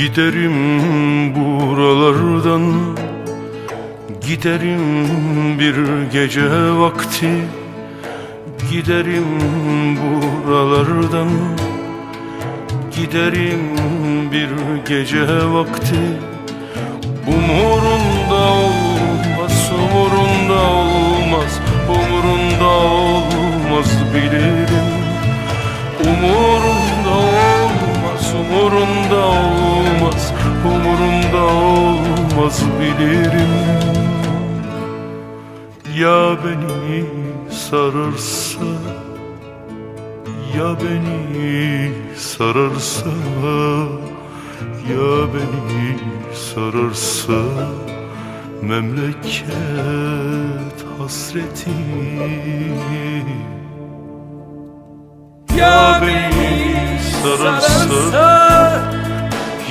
Giderim buralardan Giderim bir gece vakti. Giderim buralardan Giderim bir gece vakti. Umurunda olmaz bilirim. Ya beni sararsa Ya beni sararsa Ya beni sararsa Memleket hasreti. Ya beni sararsa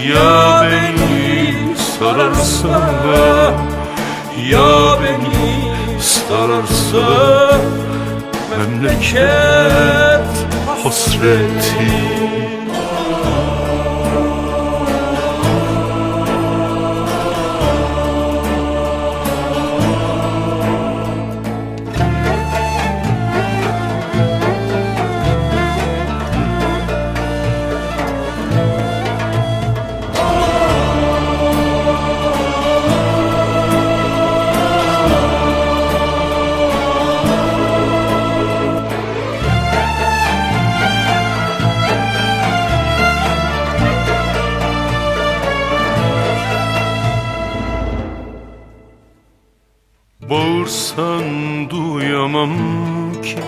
Ya beni sararsa Ya beni sararsa Memleket hasreti Bağırsan duyamam ki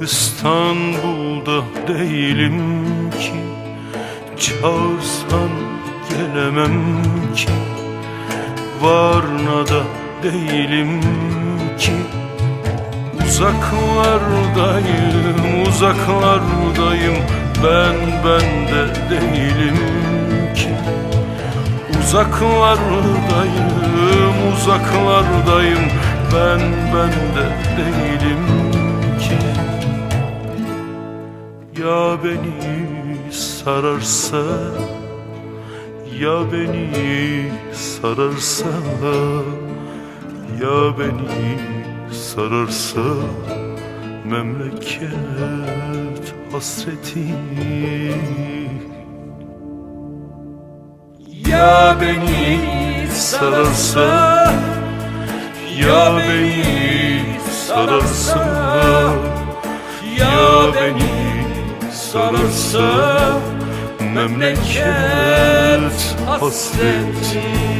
İstanbul'da değilim ki. Çağırsan gelemem ki Varna'da değilim ki. Uzaklardayım, uzaklardayım. Ben bende değilim Uzaklardayım, uzaklardayım. Ben bende değilim ki. Ya beni sararsa Ya beni sararsa Ya beni sararsa Memleket hasreti ya beni sararsa Ya beni sararsa Ya beni sararsa Memleket hasreti